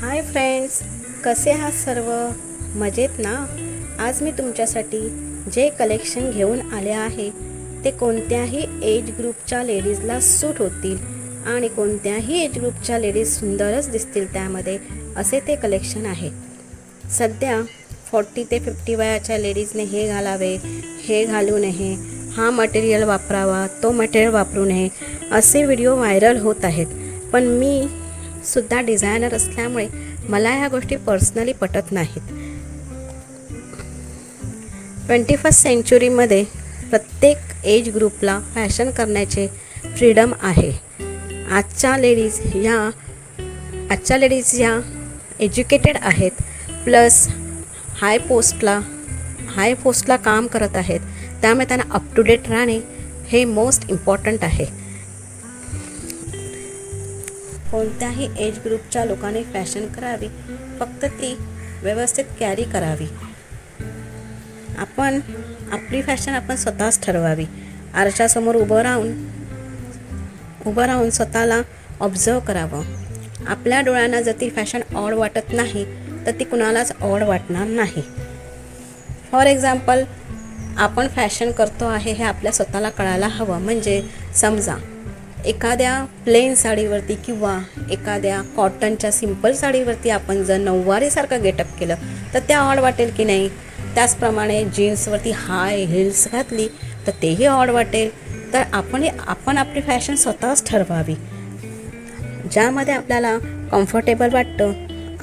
Hi friends कसे आहात सर्व? मजेत ना? आज मी तुमच्यासाठी जे कलेक्शन घेऊन आले आहे ते कोणत्याही एज ग्रुपच्या लेडीजला सूट होतील आणि कोणत्याही एज ग्रुपच्या लेडीज सुंदरच दिसतील त्यामध्ये असे ते कलेक्शन आहे. सध्या फॉर्टी ते फिफ्टी वयाच्या लेडीजने हे घालावे हे घालू नये हा मटेरियल वापरावा तो मटेरियल वापरू नये असे व्हिडिओ व्हायरल होत आहेत. पण मी सुद्धा डिझायनर असल्यामुळे मला ह्या गोष्टी पर्सनली पटत नाहीत. ट्वेंटी फर्स्ट सेंचुरीमध्ये प्रत्येक एज ग्रुपला फॅशन करण्याचे फ्रीडम आहे. आजच्या लेडीज ह्या आजच्या लेडीज ह्या एज्युकेटेड आहेत प्लस हाय पोस्टला हाय पोस्टला काम करत आहेत. त्यामुळे त्यांना अप टू डेट राहणे हे मोस्ट इम्पॉर्टंट आहे. कोणत्याही एज ग्रुपच्या लोकांनी फॅशन करावी फक्त ती व्यवस्थित कॅरी करावी. आपण आपली फॅशन आपण स्वतःच ठरवावी. आरशासमोर उभं राहून उभं राहून स्वतःला ऑब्झर्व करावं. आपल्या डोळ्यांना जर ती फॅशन ऑड वाटत नाही तर ती कुणालाच ऑड वाटणार नाही. फॉर एक्झाम्पल आपण फॅशन करतो आहे हे आपल्या स्वतःला कळायला हवं. म्हणजे समजा एखाद्या प्लेन साडीवरती किंवा एखाद्या कॉटनच्या सिंपल साडीवरती आपण जर नऊवारीसारखं गेटअप केलं तर त्या ऑड वाटेल की नाही? त्याचप्रमाणे जीन्सवरती हाय हिल्स घातली तर तेही ऑड वाटेल. तर आपण आपण आपली फॅशन स्वतःच ठरवावी. ज्यामध्ये आपल्याला कम्फर्टेबल वाटतं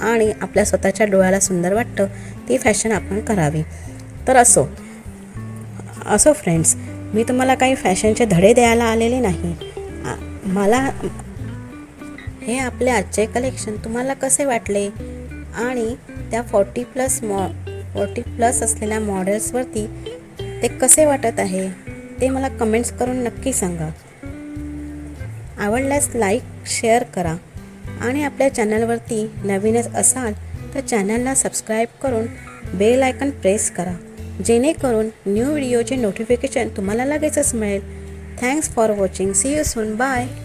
आणि आपल्या स्वतःच्या डोळ्याला सुंदर वाटतं ती फॅशन आपण करावी. तर असो. असो फ्रेंड्स मी तुम्हाला काही फॅशनचे धडे द्यायला आलेले नाही. मला हे आपले आजचे कलेक्शन तुम्हाला कसे वाटले? आणि त्या फॉर्टी प्लस मॉ फॉर्टी प्लस असलेल्या मॉडेल्सवरती ते कसे वाटत आहे? ते मला कमेंट्स करून नक्की सांगा. आवडल्यास लाईक शेअर करा. आणि आपल्या चॅनलवरती नवीनच असाल तर चॅनलला सबस्क्राईब करून बेल आयकन प्रेस करा. जेणेकरून न्यू व्हिडिओचे नोटिफिकेशन तुम्हाला लगेचच मिळेल. Thanks for watching. See you soon. Bye.